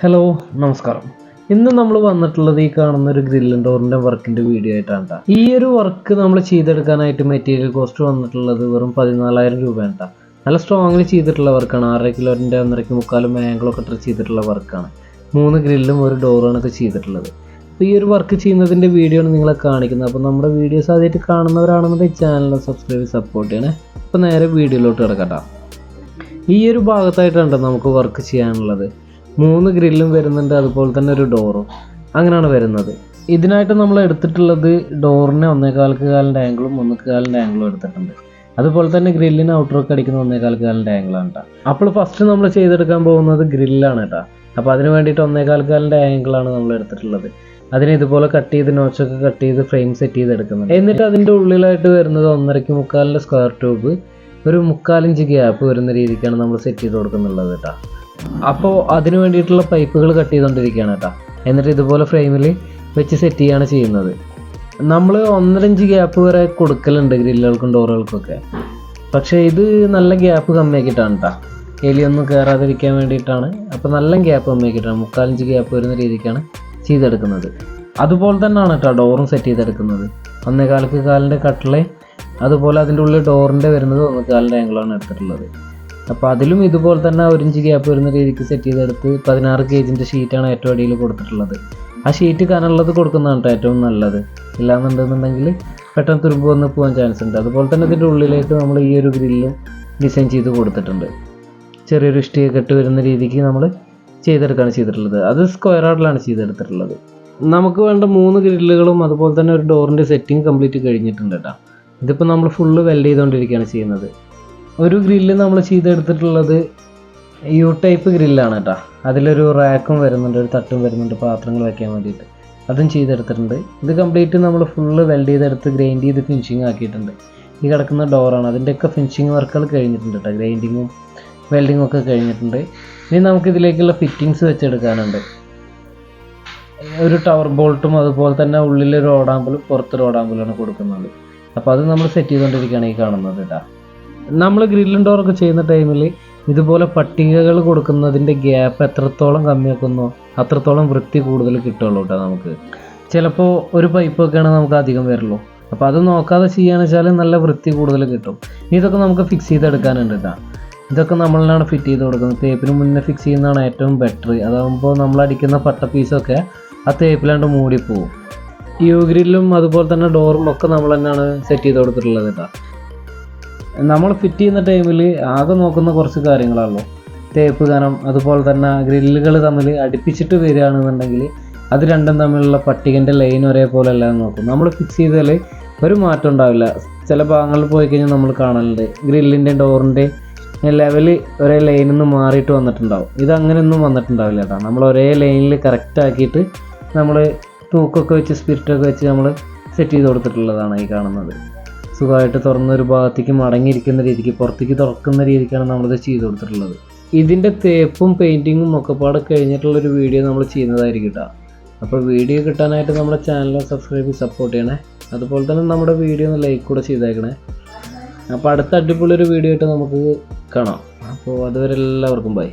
Hello നമസ്കാരം. ഇന്ന് നമ്മൾ വന്നിട്ടുള്ളത് ഈ കാണുന്ന ഒരു ഗ്രില്ലും ഡോറിന്റെ വർക്കിന്റെ വീഡിയോ ആയിട്ടാണ് ഈ ഒരു വർക്ക് നമ്മൾ ചെയ്തെടുക്കാനായിട്ട് മെറ്റീരിയൽ കോസ്റ്റ് വന്നിട്ടുള്ളത് വെറും പതിനാലായിരം രൂപയാണ് നല്ല സ്ട്രോങ്ങിൽ ചെയ്തിട്ടുള്ള വർക്കാണ് ആറര കിലോന്റെ ഒന്നരയ്ക്ക് മുക്കാലും ആംഗിളൊക്കെ ഇട്ട് ചെയ്തിട്ടുള്ള വർക്കാണ് മൂന്ന് ഗ്രില്ലും ഒരു ഡോറാണ് ഒക്കെ ചെയ്തിട്ടുള്ളത്. അപ്പോൾ ഈ ഒരു വർക്ക് ചെയ്യുന്നതിന്റെ വീഡിയോ ആണ് നിങ്ങളെ കാണിക്കുന്നത്. അപ്പോൾ നമ്മുടെ വീഡിയോസ് ആദ്യമായിട്ട് കാണുന്നവരാണെന്നുണ്ടെങ്കിൽ ചാനൽ സബ്സ്ക്രൈബ് സപ്പോർട്ട് ചെയ്യണേ. അപ്പോൾ നേരെ വീഡിയോയിലോട്ട് കിടക്കട്ടോ ഈ ഒരു ഭാഗത്തായിട്ടാണ് നമുക്ക് വർക്ക് ചെയ്യാനുള്ളത്. മൂന്ന് ഗ്രില്ലും വരുന്നുണ്ട് അതുപോലെ തന്നെ ഒരു ഡോറും. അങ്ങനെയാണ് വരുന്നത്. ഇതിനായിട്ട് നമ്മൾ എടുത്തിട്ടുള്ളത് ഡോറിന് ഒന്നേകാൽക്ക് കാലിന്റെ ആംഗിളും ഒന്നേക്ക് കാലിന്റെ ആംഗിളും എടുത്തിട്ടുണ്ട്. അതുപോലെ തന്നെ ഗ്രില്ലിന് ഔട്ടറൊക്കെ അടിക്കുന്ന ഒന്നേകാൽക്ക് കാലിന്റെ ആംഗിളാണ് കേട്ടോ അപ്പോൾ ഫസ്റ്റ് നമ്മൾ ചെയ്തെടുക്കാൻ പോകുന്നത് ഗ്രില്ലാണ് കേട്ടോ അപ്പോൾ അതിന് വേണ്ടിയിട്ട് ഒന്നേകാൽക്ക് കാലിന്റെ ആംഗിളാണ് നമ്മൾ എടുത്തിട്ടുള്ളത്. അതിനെ ഇതുപോലെ കട്ട് ചെയ്ത് നോച്ചൊക്കെ കട്ട് ചെയ്ത് ഫ്രെയിം സെറ്റ് ചെയ്ത് എടുക്കുന്നത് എന്നിട്ട് അതിന്റെ ഉള്ളിലായിട്ട് വരുന്നത് ഒന്നരയ്ക്ക് മുക്കാലിന്റെ സ്ക്വയർ ട്യൂബ് ഒരു മുക്കാലിഞ്ച് ഗ്യാപ്പ് വരുന്ന രീതിക്കാണ് നമ്മൾ സെറ്റ് ചെയ്ത് കൊടുക്കുന്നുള്ളത് കേട്ടോ അപ്പോൾ അതിന് വേണ്ടിയിട്ടുള്ള പൈപ്പുകൾ കട്ട് ചെയ്തുകൊണ്ടിരിക്കുകയാണ് കേട്ടോ. എന്നിട്ട് ഇതുപോലെ ഫ്രെയിമിൽ വെച്ച് സെറ്റ് ചെയ്യാണ് ചെയ്യുന്നത്. നമ്മൾ ഒന്നരഞ്ച് ഗ്യാപ്പ് വരെ കൊടുക്കലുണ്ട് ഗ്രില്ലുകൾക്കും ഡോറുകൾക്കൊക്കെ. പക്ഷേ ഇത് നല്ല ഗ്യാപ്പ് കമ്മിയാക്കിയിട്ടാണ് കേട്ടോ. എലിയൊന്നും കയറാതിരിക്കാൻ വേണ്ടിയിട്ടാണ്. അപ്പോൾ നല്ല ഗ്യാപ്പ് കമ്മിയാക്കിയിട്ടാണ്. മുക്കാലഞ്ച് ഗ്യാപ്പ് വരുന്ന രീതിക്കാണ് ചെയ്തെടുക്കുന്നത്. അതുപോലെ തന്നെയാണ് കേട്ടോ ഡോറും സെറ്റ് ചെയ്തെടുക്കുന്നത്. ഒന്നേകാൽക്ക് കാലിന്റെ കട്ടിലെ അതുപോലെ അതിന്റെ ഉള്ളിൽ ഡോറിന്റെ വരുന്നത് ഒന്നേകാലിന്റെ ആംഗിളാണ് എടുത്തിട്ടുള്ളത്. അപ്പോൾ അതിലും ഇതുപോലെ തന്നെ ഒരു ഇഞ്ച് ഗ്യാപ്പ് വരുന്ന രീതിക്ക് സെറ്റ് ചെയ്തെടുത്ത് പതിനാറ് കെ ജിന്റെ ഷീറ്റാണ് ഏറ്റവും അടിയിൽ കൊടുത്തിട്ടുള്ളത്. ആ ഷീറ്റ് കനമുള്ളത് കൊടുക്കുന്നതാണ് കേട്ടോ ഏറ്റവും നല്ലത്. ഇല്ലാന്നുണ്ടെന്നുണ്ടെങ്കിൽ പെട്ടെന്ന് തുരുമ്പ് വന്ന് പോകാൻ ചാൻസ് ഉണ്ട്. അതുപോലെ തന്നെ ഇതിന്റെ ഉള്ളിലേക്ക് നമ്മൾ ഈ ഒരു ഗ്രില്ലും ഡിസൈൻ ചെയ്ത് കൊടുത്തിട്ടുണ്ട്. ചെറിയൊരു ഇഷ്ടിക കെട്ട് വരുന്ന രീതിക്ക് നമ്മൾ ചെയ്തെടുക്കുകയാണ് ചെയ്തിട്ടുള്ളത്. അത് സ്ക്വയർ ആർഡിലാണ് ചെയ്തെടുത്തിട്ടുള്ളത്. നമുക്ക് വേണ്ട മൂന്ന് ഗ്രില്ലുകളും അതുപോലെ തന്നെ ഒരു ഡോറിന്റെ സെറ്റിംഗ് കംപ്ലീറ്റ് കഴിഞ്ഞിട്ടുണ്ട് കേട്ടോ ഇതിപ്പോൾ നമ്മൾ ഫുള്ള് വെൽഡ് ചെയ്തുകൊണ്ടിരിക്കുകയാണ് ചെയ്യുന്നത്. ഒരു ഗ്രില്ല് നമ്മൾ ചെയ്തെടുത്തിട്ടുള്ളത് യു ടൈപ്പ് ഗ്രില്ലാണ് കേട്ടോ അതിലൊരു റാക്കും വരുന്നുണ്ട് ഒരു തട്ടും വരുന്നുണ്ട് പാത്രങ്ങൾ വയ്ക്കാൻ വേണ്ടിയിട്ട്. അതും ചെയ്തെടുത്തിട്ടുണ്ട്. ഇത് കംപ്ലീറ്റ് നമ്മൾ ഫുള്ള് വെൽഡ് ചെയ്തെടുത്ത് ഗ്രൈൻഡ് ചെയ്ത് ഫിനിഷിങ് ആക്കിയിട്ടുണ്ട്. ഈ കിടക്കുന്ന ഡോറാണ് അതിന്റെയൊക്കെ ഫിനിഷിങ് വർക്കുകൾ കഴിഞ്ഞിട്ടുണ്ട് കേട്ടോ ഗ്രൈൻഡിങ്ങും വെൽഡിങ്ങും ഒക്കെ കഴിഞ്ഞിട്ടുണ്ട്. ഇനി നമുക്ക് ഇതിലേക്കുള്ള ഫിറ്റിങ്സ് വെച്ചെടുക്കാനുണ്ട്. ഒരു ടവർ ബോൾട്ടും അതുപോലെ തന്നെ ഉള്ളിലൊരു ഓടാമ്പലും പുറത്തൊരു ഓടാമ്പലാണ് കൊടുക്കുന്നത്. അപ്പോൾ അത് നമ്മൾ സെറ്റ് ചെയ്തുകൊണ്ടിരിക്കുകയാണ് ഈ കാണുന്നത് കേട്ടോ നമ്മൾ ഗ്രില്ലും ഡോറൊക്കെ ചെയ്യുന്ന ടൈമിൽ ഇതുപോലെ പട്ടികകൾ കൊടുക്കുന്നതിന്റെ ഗ്യാപ്പ് എത്രത്തോളം കമ്മിയാക്കുന്നോ അത്രത്തോളം വൃത്തി കൂടുതൽ കിട്ടുള്ളൂ കേട്ടോ നമുക്ക്. ചിലപ്പോൾ ഒരു പൈപ്പൊക്കെയാണ് നമുക്ക് അധികം വരുള്ളൂ. അപ്പോൾ അത് നോക്കാതെ ചെയ്യുകയാണെന്ന് വെച്ചാൽ നല്ല വൃത്തി കൂടുതൽ കിട്ടും. ഇതൊക്കെ നമുക്ക് ഫിക്സ് ചെയ്തെടുക്കാനുണ്ട് കേട്ടോ ഇതൊക്കെ നമ്മളിലാണ് ഫിറ്റ് ചെയ്ത് കൊടുക്കുന്നത്? തേപ്പിന് മുന്നേ ഫിക്സ് ചെയ്യുന്നതാണ് ഏറ്റവും ബെറ്റർ അതാകുമ്പോൾ നമ്മൾ അടിക്കുന്ന പട്ട പീസൊക്കെ ആ തേപ്പിലാണ്ട് മൂടിപ്പോവും. യു ഗ്രില്ലും അതുപോലെ തന്നെ ഡോറും ഒക്കെ നമ്മൾ തന്നെയാണ് സെറ്റ് ചെയ്ത് കൊടുത്തിട്ടുള്ളത് കേട്ടോ നമ്മൾ ഫിറ്റ് ചെയ്യുന്ന ടൈമിൽ ആകെ നോക്കുന്ന കുറച്ച് കാര്യങ്ങളാണല്ലോ. തേപ്പ് കനം അതുപോലെ തന്നെ ഗ്രില്ലുകൾ തമ്മിൽ അടുപ്പിച്ചിട്ട് വരികയാണെന്നുണ്ടെങ്കിൽ അത് രണ്ടും തമ്മിലുള്ള പട്ടികന്റെ ലൈൻ ഒരേപോലെ അല്ല എന്ന് നോക്കും. നമ്മൾ ഫിക്സ് ചെയ്താൽ ഒരു മാറ്റം ഉണ്ടാവില്ല. ചില ഭാഗങ്ങളിൽ പോയി കഴിഞ്ഞാൽ നമ്മൾ കാണലുണ്ട്. ഗ്രില്ലിന്റെ ഡോറിന്റെ ലെവൽ ഒരേ ലൈനിൽ നിന്ന് മാറിയിട്ട് വന്നിട്ടുണ്ടാവും. ഇത് അങ്ങനെയൊന്നും വന്നിട്ടുണ്ടാവില്ല കേട്ടോ. നമ്മൾ ഒരേ ലൈനിൽ കറക്റ്റ് ആക്കിയിട്ട് നമ്മൾ തൂക്കൊക്കെ വെച്ച് സ്പിരിറ്റൊക്കെ വെച്ച് നമ്മൾ സെറ്റ് ചെയ്ത് കൊടുത്തിട്ടുള്ളതാണ് ഈ കാണുന്നത്. സുഖമായിട്ട് തുറന്ന ഒരു ഭാഗത്തേക്ക് മടങ്ങിയിരിക്കുന്ന രീതിക്ക് പുറത്തേക്ക് തുറക്കുന്ന രീതിക്കാണ് നമ്മളിത് ചെയ്തു കൊടുത്തിട്ടുള്ളത്. ഇതിന്റെ തേപ്പും പെയിന്റിങ്ങും ഒക്കെ പാടെ കഴിഞ്ഞിട്ടുള്ളൊരു വീഡിയോ നമ്മൾ ചെയ്യുന്നതായിരിക്കും കേട്ടോ അപ്പോൾ വീഡിയോ കിട്ടാനായിട്ട് നമ്മുടെ ചാനൽ സബ്സ്ക്രൈബ് സപ്പോർട്ട് ചെയ്യണേ. അതുപോലെ തന്നെ നമ്മുടെ വീഡിയോ ഒന്ന് ലൈക്ക് കൂടെ ചെയ്തേക്കണേ. അപ്പോൾ അടുത്ത അടിപൊളി ഒരു വീഡിയോ ആയിട്ട് നമുക്ക് കാണാം. അപ്പോൾ അതുവരെ എല്ലാവർക്കും ബൈ